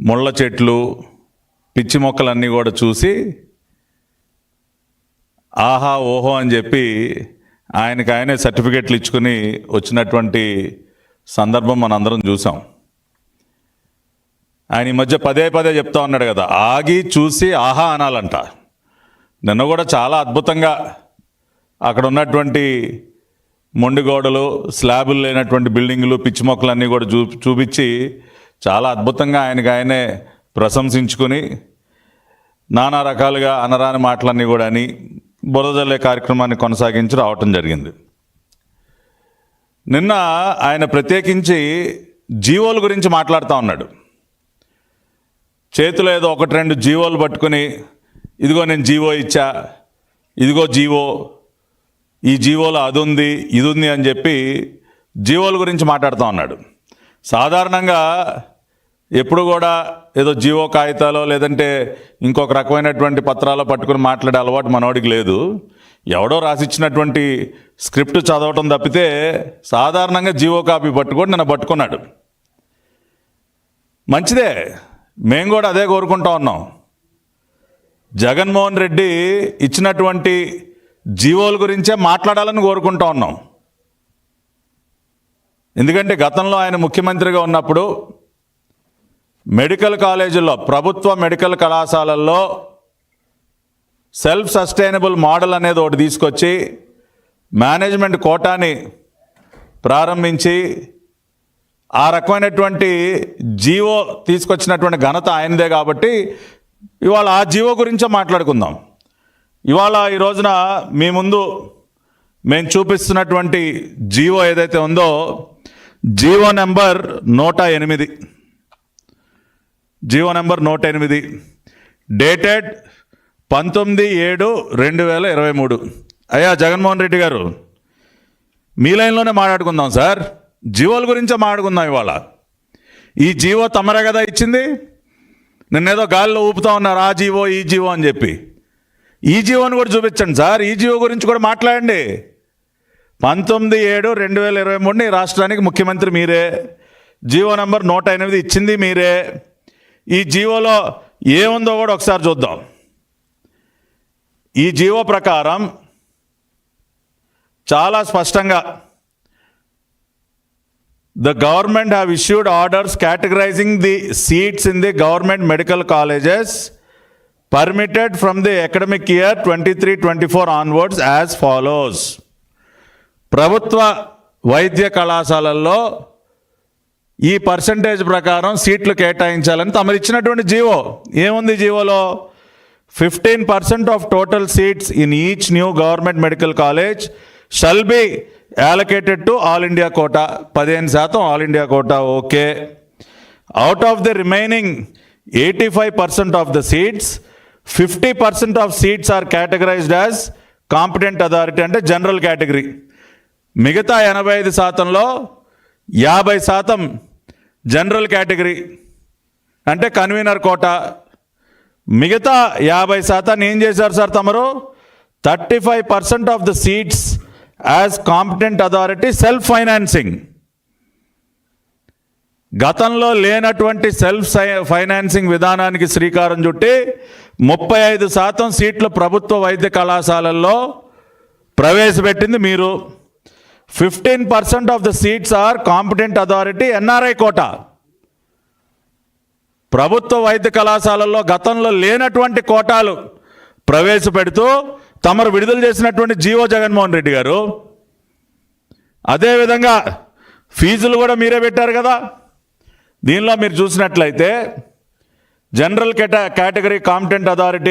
ముళ్ళ చెట్లు పిచ్చి మొక్కలన్నీ కూడా చూసి ఆహా ఓహో అని చెప్పి ఆయనకి ఆయనే సర్టిఫికెట్లు ఇచ్చుకుని వచ్చినటువంటి సందర్భం మనందరం చూసాం. ఆయన ఈ మధ్య పదే పదే చెప్తా ఉన్నాడు కదా ఆగి చూసి ఆహా అనాలంట. నిన్న కూడా చాలా అద్భుతంగా అక్కడ ఉన్నటువంటి మొండిగోడలు స్లాబులు లేనటువంటి బిల్డింగులు పిచ్చి మొక్కలన్నీ కూడా చూ చూపించి చాలా అద్భుతంగా ఆయనకి ఆయనే ప్రశంసించుకుని నానా రకాలుగా అనరాని మాటలన్నీ కూడా అని బురదల్లే కార్యక్రమాన్ని కొనసాగించి రావటం జరిగింది. నిన్న ఆయన ప్రత్యేకించి జీవోల గురించి మాట్లాడుతూ ఉన్నాడు. చేతిలో ఏదో ఒకటి రెండు జీవోలు పట్టుకుని ఇదిగో నేను జీవో ఇచ్చా ఇదిగో జీవో ఈ జీవోలో అది ఉంది ఇది ఉంది అని చెప్పి జీవోల గురించి మాట్లాడుతూ ఉన్నాడు. సాధారణంగా ఎప్పుడు కూడా ఏదో జీవో కాగితాలో లేదంటే ఇంకొక రకమైనటువంటి పత్రాలు పట్టుకుని మాట్లాడే అలవాటు మనోడికి లేదు. ఎవడో రాసిచ్చినటువంటి స్క్రిప్ట్ చదవటం తప్పితే సాధారణంగా జీవో కాపీ పట్టుకొని నన్ను పట్టుకున్నాడు. మంచిదే మేము కూడా అదే కోరుకుంటా ఉన్నాం. జగన్మోహన్ రెడ్డి ఇచ్చినటువంటి జీవోల గురించే మాట్లాడాలని కోరుకుంటా ఉన్నాం. ఎందుకంటే గతంలో ఆయన ముఖ్యమంత్రిగా ఉన్నప్పుడు మెడికల్ కాలేజీల్లో ప్రభుత్వ మెడికల్ కళాశాలల్లో సెల్ఫ్ సస్టైనబుల్ మోడల్ అనేది ఒకటి తీసుకొచ్చి మేనేజ్మెంట్ కోటాని ప్రారంభించి ఆ రకమైనటువంటి జీవో తీసుకొచ్చినటువంటి ఘనత ఆయనదే కాబట్టి ఇవాళ ఆ జీవో గురించే మాట్లాడుకుందాం. ఇవాళ ఈ రోజున మీ ముందు మేము చూపిస్తున్నటువంటి జీవో ఏదైతే ఉందో జీవో నెంబర్ నూట ఎనిమిది. జీవో నెంబర్ నూట ఎనిమిది. డేటెడ్ పంతొమ్మిది ఏడు రెండు వేల ఇరవై మూడు. అయ్యా జగన్మోహన్ రెడ్డి గారు మీ లైన్లోనే మాట్లాడుకుందాం సార్. జీవోల గురించే మాట్లాడుకుందాం ఇవాళ. ఈ జీవో తమరే కదా ఇచ్చింది? నిన్నేదో గాలిలో ఊపుతా ఉన్నారు ఆ జీవో ఈ జీవో అని చెప్పి. ఈజీఓని కూడా చూపించండి సార్ ఈజీఓ గురించి కూడా మాట్లాడండి. పంతొమ్మిది ఏడు రెండు వేల ఇరవై మూడుని రాష్ట్రానికి ముఖ్యమంత్రి మీరే జీవో నెంబర్ నూట ఎనిమిది ఇచ్చింది మీరే. ఈ జీవోలో ఏముందో కూడా ఒకసారి చూద్దాం. ఈ జీవో ప్రకారం చాలా స్పష్టంగా the government have issued orders categorising the seats in the government medical colleges permitted from the academic year 23-24 onwards as follows. ప్రభుత్వ వైద్య కళాశాలల్లో ఈ పర్సంటేజ్ ప్రకారం సీట్లు కేటాయించాలని తమరు ఇచ్చినటువంటి జీవో. ఏముంది జీవోలో? Fifteen percent of total seats in each new government medical college shall be allocated to all India quota పదిహేను శాతం all India quota okay out of the remaining eighty five percent of the seats fifty percent of seats are categorised as competent authority అంటే general category. మిగతా ఎనభై ఐదు శాతంలో యాభై శాతం general category. అంటే కన్వీనర్ కోట. మిగతా యాభై శాతాన్ని ఏం చేశారు సార్ తమరు? Thirty five percent of the seats as competent authority self financing. గతంలో లేనటువంటి సెల్ఫ్ ఫైనాన్సింగ్ విధానానికి శ్రీకారం చుట్టి ముప్పై ఐదు శాతం సీట్లు ప్రభుత్వ వైద్య కళాశాలల్లో ప్రవేశపెట్టింది మీరు. Fifteen percent of the seats are competent authority NRI quota. ప్రభుత్వ వైద్య కళాశాలల్లో గతంలో లేనటువంటి కోటాలు ప్రవేశపెడుతూ తమరు విడుదల చేసినటువంటి జీవో జగన్మోహన్ రెడ్డి గారు. అదేవిధంగా ఫీజులు కూడా మీరే పెట్టారు కదా. దీనిలో మీరు చూసినట్లయితే జనరల్ కేటా కేటగిరీ కాంపిటెంట్ అథారిటీ